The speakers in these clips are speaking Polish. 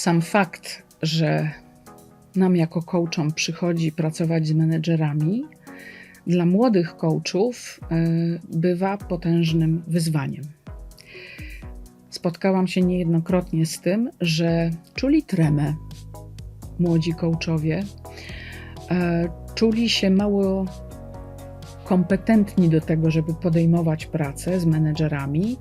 Sam fakt, że nam jako coachom przychodzi pracować z menedżerami, dla młodych coachów y, bywa potężnym wyzwaniem. Spotkałam się niejednokrotnie z tym, że czuli tremę młodzi coachowie, y, czuli się mało kompetentni do tego, żeby podejmować pracę z menedżerami,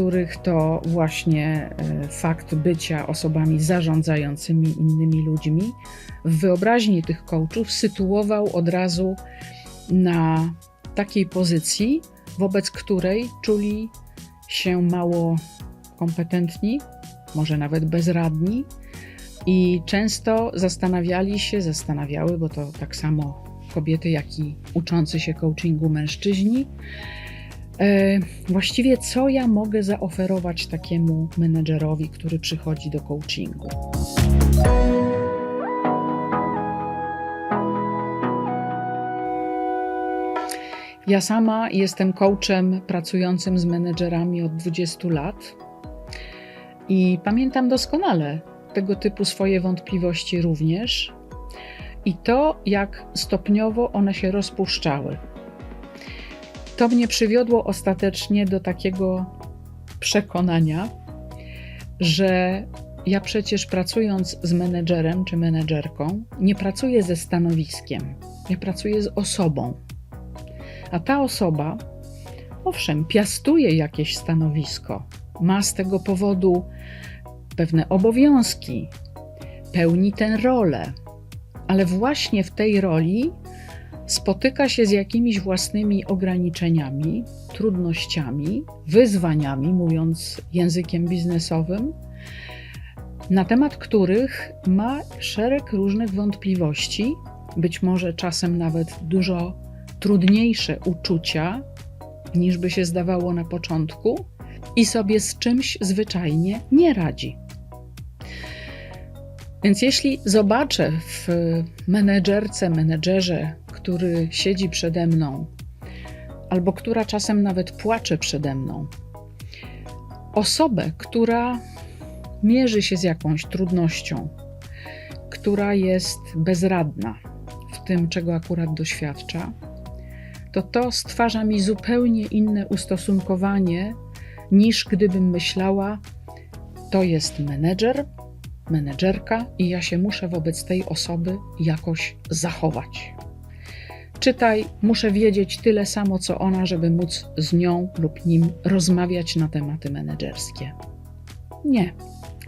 których to właśnie e, fakt bycia osobami zarządzającymi innymi ludźmi w wyobraźni tych coachów sytuował od razu na takiej pozycji, wobec której czuli się mało kompetentni, może nawet bezradni i często zastanawiali się, zastanawiały, bo to tak samo kobiety, jak i uczący się coachingu mężczyźni. E, właściwie, co ja mogę zaoferować takiemu menedżerowi, który przychodzi do coachingu? Ja sama jestem coachem pracującym z menedżerami od 20 lat i pamiętam doskonale tego typu swoje wątpliwości również i to, jak stopniowo one się rozpuszczały. To mnie przywiodło ostatecznie do takiego przekonania, że ja przecież pracując z menedżerem czy menedżerką, nie pracuję ze stanowiskiem, ja pracuję z osobą. A ta osoba, owszem, piastuje jakieś stanowisko, ma z tego powodu pewne obowiązki, pełni tę rolę, ale właśnie w tej roli spotyka się z jakimiś własnymi ograniczeniami, trudnościami, wyzwaniami, mówiąc językiem biznesowym, na temat których ma szereg różnych wątpliwości, być może czasem nawet dużo trudniejsze uczucia niż by się zdawało na początku, i sobie z czymś zwyczajnie nie radzi. Więc jeśli zobaczę w menedżerce, menedżerze, który siedzi przede mną, albo która czasem nawet płacze przede mną, osobę, która mierzy się z jakąś trudnością, która jest bezradna w tym, czego akurat doświadcza, to to stwarza mi zupełnie inne ustosunkowanie niż gdybym myślała, to jest menedżer, menedżerka i ja się muszę wobec tej osoby jakoś zachować. Czytaj, muszę wiedzieć tyle samo co ona, żeby móc z nią lub nim rozmawiać na tematy menedżerskie. Nie.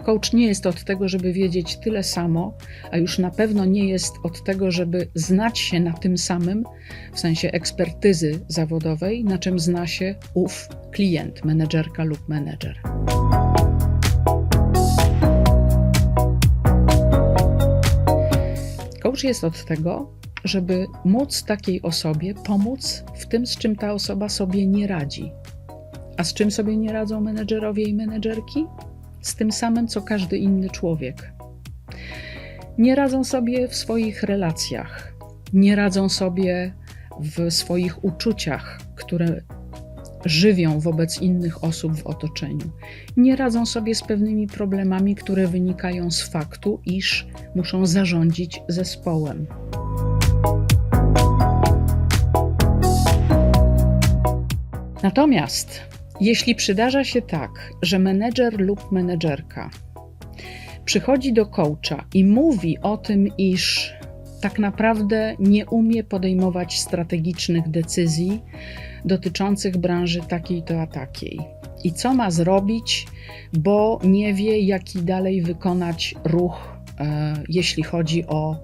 Coach nie jest od tego, żeby wiedzieć tyle samo, a już na pewno nie jest od tego, żeby znać się na tym samym, w sensie ekspertyzy zawodowej, na czym zna się ów klient, menedżerka lub menedżer. Coach jest od tego, żeby móc takiej osobie pomóc w tym, z czym ta osoba sobie nie radzi. A z czym sobie nie radzą menedżerowie i menedżerki? Z tym samym, co każdy inny człowiek. Nie radzą sobie w swoich relacjach, nie radzą sobie w swoich uczuciach, które żywią wobec innych osób w otoczeniu. Nie radzą sobie z pewnymi problemami, które wynikają z faktu, iż muszą zarządzić zespołem. Natomiast jeśli przydarza się tak, że menedżer lub menedżerka przychodzi do coacha i mówi o tym, iż tak naprawdę nie umie podejmować strategicznych decyzji dotyczących branży takiej to a takiej. I co ma zrobić, bo nie wie, jaki dalej wykonać ruch, e, jeśli chodzi o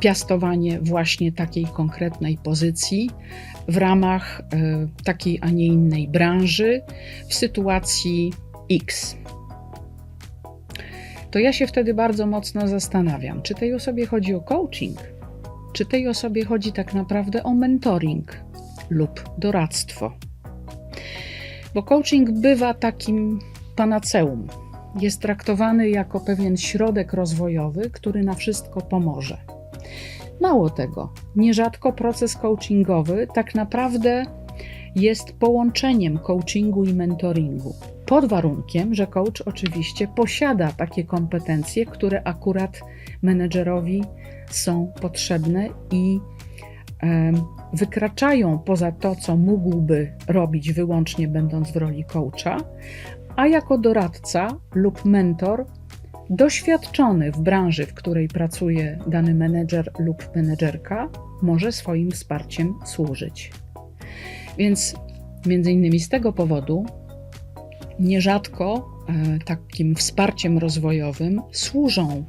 piastowanie właśnie takiej konkretnej pozycji w ramach e, takiej, a nie innej branży w sytuacji X to ja się wtedy bardzo mocno zastanawiam, czy tej osobie chodzi o coaching, czy tej osobie chodzi tak naprawdę o mentoring lub doradztwo. Bo coaching bywa takim panaceum. Jest traktowany jako pewien środek rozwojowy, który na wszystko pomoże. Mało tego, nierzadko proces coachingowy tak naprawdę jest połączeniem coachingu i mentoringu. Pod warunkiem, że coach oczywiście posiada takie kompetencje, które akurat menedżerowi są potrzebne i em, wykraczają poza to, co mógłby robić wyłącznie będąc w roli coacha, a jako doradca lub mentor doświadczony w branży, w której pracuje dany menedżer lub menedżerka, może swoim wsparciem służyć. Więc między innymi z tego powodu nierzadko e, takim wsparciem rozwojowym służą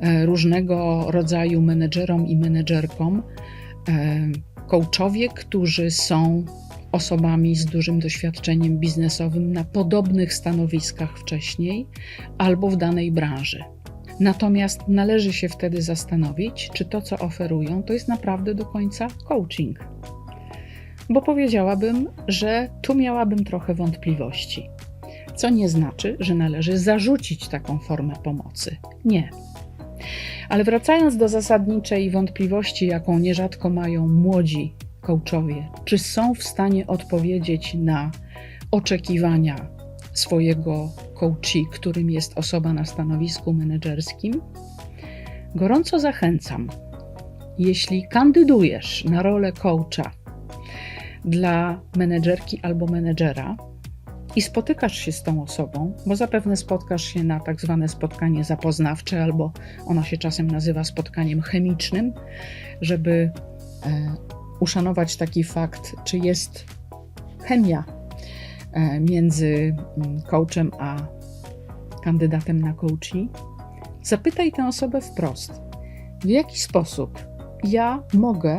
e, różnego rodzaju menedżerom i menedżerkom e, coachowie, którzy są osobami z dużym doświadczeniem biznesowym na podobnych stanowiskach wcześniej albo w danej branży. Natomiast należy się wtedy zastanowić, czy to, co oferują, to jest naprawdę do końca coaching. Bo powiedziałabym, że tu miałabym trochę wątpliwości. Co nie znaczy, że należy zarzucić taką formę pomocy. Nie. Ale wracając do zasadniczej wątpliwości, jaką nierzadko mają młodzi coachowie, czy są w stanie odpowiedzieć na oczekiwania swojego coachi, którym jest osoba na stanowisku menedżerskim, gorąco zachęcam. Jeśli kandydujesz na rolę coacha dla menedżerki albo menedżera i spotykasz się z tą osobą, bo zapewne spotkasz się na tak zwane spotkanie zapoznawcze, albo ona się czasem nazywa spotkaniem chemicznym, żeby e, uszanować taki fakt, czy jest chemia e, między mm, coachem a kandydatem na coachi, zapytaj tę osobę wprost, w jaki sposób ja mogę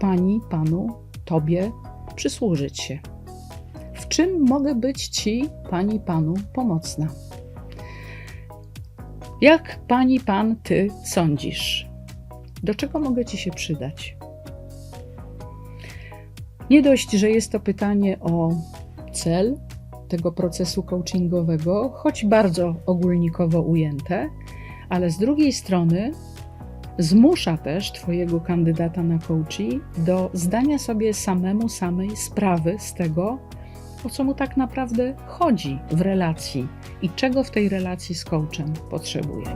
pani, panu, tobie przysłużyć się. W czym mogę być ci, pani, panu pomocna? Jak pani, pan, ty sądzisz? Do czego mogę ci się przydać? Nie dość, że jest to pytanie o cel tego procesu coachingowego, choć bardzo ogólnikowo ujęte, ale z drugiej strony zmusza też Twojego kandydata na coachi do zdania sobie samemu samej sprawy z tego, o co mu tak naprawdę chodzi w relacji i czego w tej relacji z coachem potrzebuje.